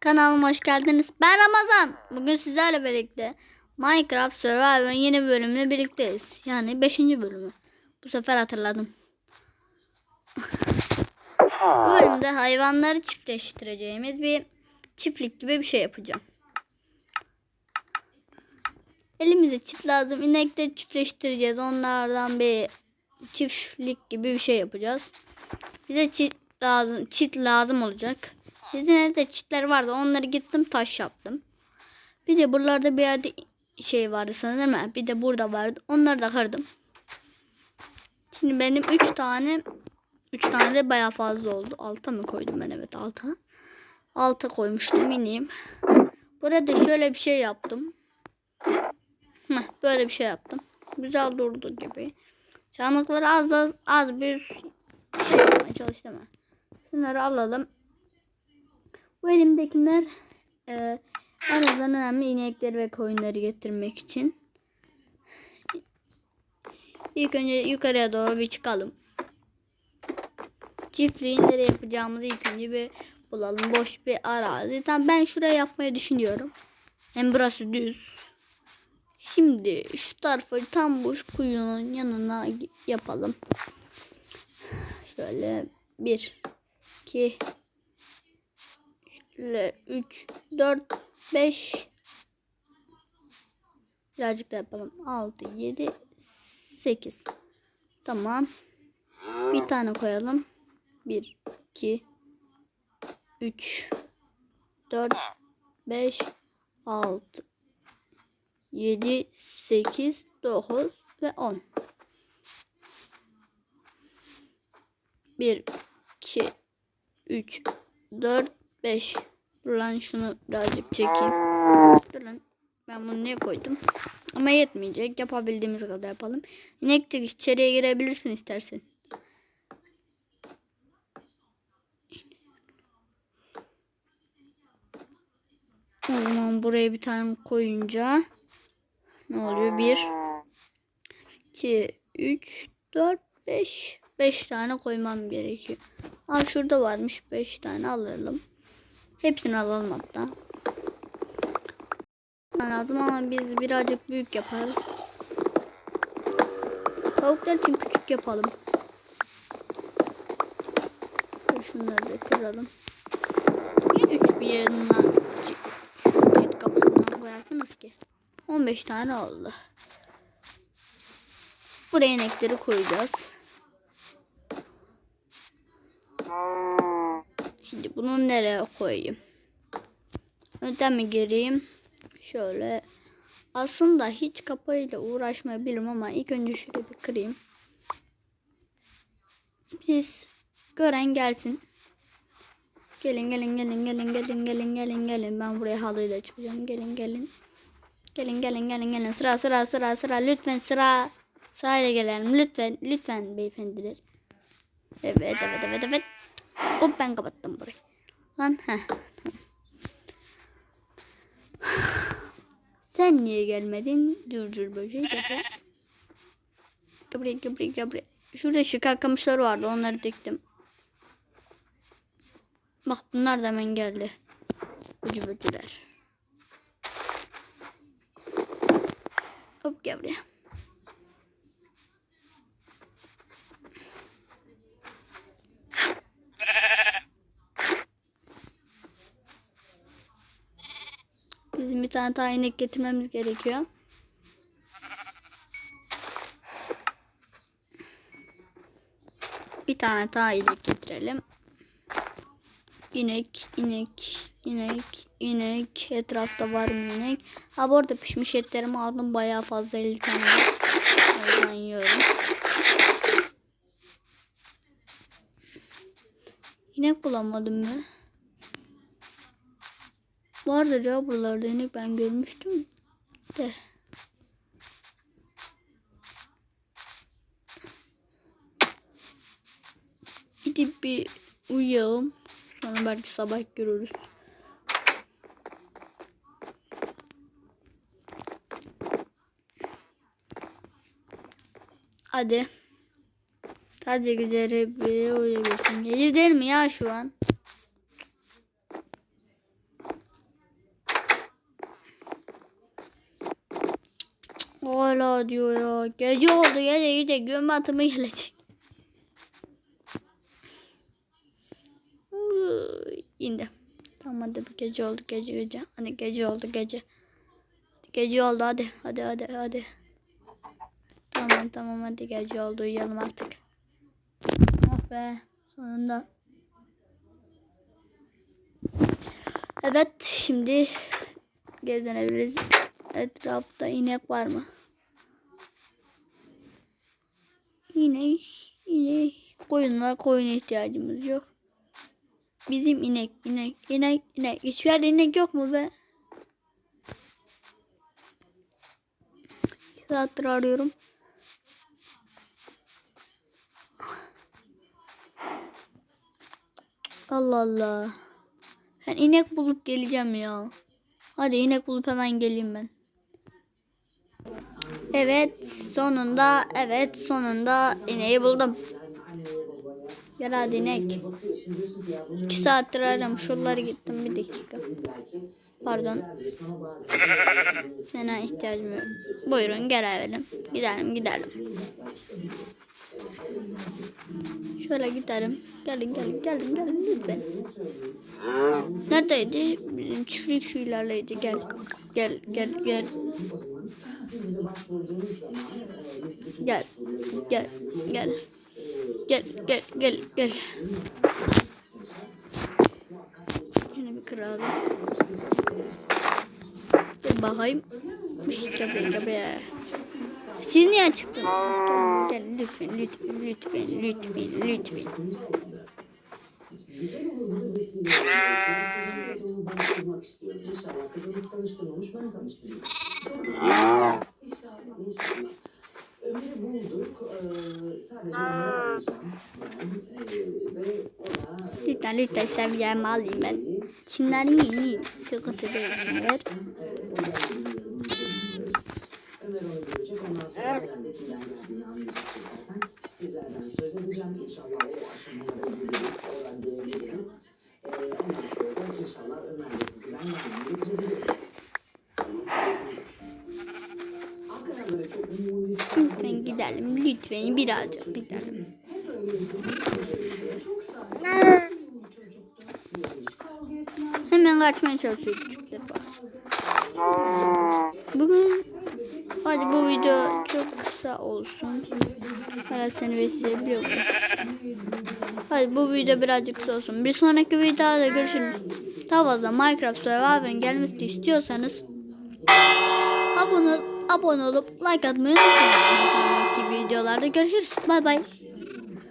Kanalıma hoş geldiniz. Ben Ramazan. Bugün sizlerle birlikte Minecraft Survivor'ın yeni bir bölümüyle birlikteyiz. Yani 5. bölümü. Bu sefer hatırladım. Bu bölümde hayvanları çiftleştireceğimiz bir çiftlik gibi bir şey yapacağım. Elimize çift lazım. İnekleri çiftleştireceğiz. Onlardan bir çiftlik gibi bir şey yapacağız. Bize çift lazım, çift lazım olacak. Bizim evde çitler vardı. Onları gittim taş yaptım. Bir de buralarda bir yerde şey vardı sanırım. Bir de burada vardı. Onları da kırdım. Şimdi benim 3 tane 3 tane de bayağı fazla oldu. Alta mı koydum ben evet alta. Alta koymuştum ineyim. Burada şöyle bir şey yaptım. Heh, böyle bir şey yaptım. Güzel durdu gibi. Çanlıkları az az, az bir şey yapmaya çalıştım. Şunları alalım. Bu elimdekiler e, en azından önemli inekleri ve koyunları getirmek için. İlk önce yukarıya doğru bir çıkalım. Çiftliği nereye yapacağımızı ilk önce bir bulalım. Boş bir arazi. Tamam ben şuraya yapmayı düşünüyorum. Hem burası düz. Şimdi şu tarafı tam bu kuyunun yanına yapalım. Şöyle bir, iki, şöyle üç, dört, beş. Birazcık da yapalım. Altı, yedi, sekiz. Tamam. Bir tane koyalım. Bir, iki, üç, dört, beş, altı, 7, 8, 9 ve 10. 1, 2, 3, 4, 5. Dur lan şunu birazcık çekeyim. Dur lan. Ben bunu niye koydum? Ama yetmeyecek. Yapabildiğimiz kadar yapalım. İnekçik içeriye girebilirsin istersen. O zaman buraya bir tane koyunca ne oluyor? 1 2 3 4 5 5 tane koymam gerekiyor. Aa şurada varmış 5 tane alalım. Hepsini alalım hatta. Lazım ama biz birazcık büyük yaparız. Tavuklar için küçük yapalım. Şunları da kıralım. Niye üç bir yanına şu cilt kapısından koyarsınız ki? 15 tane oldu. Buraya inekleri koyacağız. Şimdi bunu nereye koyayım? Önden mi gireyim? Şöyle. Aslında hiç kapıyla uğraşmayabilirim ama ilk önce şöyle bir kırayım. Siz gören gelsin. Gelin gelin gelin gelin gelin gelin gelin gelin. Ben buraya halıyla çıkacağım. Gelin gelin. Gelin gelin gelin gelin. Sıra sıra sıra sıra. Lütfen sıra. Sırayla gelelim. Lütfen lütfen beyefendiler. Evet evet evet evet. Hop ben kapattım burayı. Lan heh. Sen niye gelmedin? Böcek yapıyor. Gel buraya gel buraya. Şurada şıkar kamışları vardı onları diktim. Bak bunlar da hemen geldi. Ucu böcüler. Hop gel. Bizim bir tane daha inek getirmemiz gerekiyor. Bir tane daha inek getirelim. İnek, inek, inek, inek. Etrafta var mı inek? Ha bu arada pişmiş etlerimi aldım. Bayağı fazla 50 tane. O yüzden yiyorum. İnek bulamadım mı? Vardır ya buralarda inek ben görmüştüm de. Gidip bir uyuyalım. Sonra belki sabah görürüz. Hadi. Sadece geceleri biri uyuyabilsin. Gece değil mi ya şu an? Hala diyor ya. Gece oldu gece gece gün batımı gelecek. İndi. Tamam hadi bu gece oldu gece gece. Hadi gece oldu gece. Gece oldu hadi hadi hadi hadi. Tamam tamam hadi gece oldu uyuyalım artık. Oh be sonunda. Evet şimdi geri dönebiliriz. Etrafta inek var mı? İnek, inek. Koyun var. Koyuna ihtiyacımız yok. Bizim inek, inek, inek, inek. Hiçbir yerde inek yok mu be? Saattir arıyorum. Allah Allah. Ben inek bulup geleceğim ya. Hadi inek bulup hemen geleyim ben. Evet sonunda evet sonunda ineği buldum. Gel hadi inek. İki saattir arıyorum. Şuralara gittim bir dakika. Pardon. Sana ihtiyacım yok. Buyurun gelelim. Gidelim gidelim. Şöyle gidelim. Gelin gelin gelin gelin lütfen. Neredeydi? Bizim çiftlik şu ilerleydi. Gel. Gel gel gel. Gel. Gel. Gel. Gel gel gel gel. Yine bir kıralım. Gel bakayım. Gel buraya. Siz niye çıktınız? Gel lütfen lütfen lütfen lütfen lütfen. Güzel olur bu da vesile olur. Kızımla onu başlamak istiyorum. İnşallah kızımız tanıştırmamış ben tanıştırayım. İnşallah. İnşallah. Ömer'i bulduk. Ee, sadece Ömer'i arayacağım. Ben, ee, ve o da ee, Lütfen lütfen seviyemi alayım ben. Kimler iyi iyi. Sıkıntı değil kimler. evet. Ömer onu görecek. Ondan sonra Edeceğim. İnşallah o aşamalara gireriz. Öğrendirebiliriz. Ee, ondan sonra da inşallah Ömer de sizi ben yanına getirebilirim. Çok Lütfen gidelim. Lütfen birazcık gidelim. Hemen kaçmaya çalışıyor bak. Bugün hadi bu video çok kısa olsun. Hala seni besleyebiliyor? Hadi bu video birazcık kısa olsun. Bir sonraki videoda görüşürüz. Daha fazla Minecraft Survivor'ın gelmesini istiyorsanız abone, abone olup like atmayı unutmayın. Videolarda görüşürüz. Bay bay.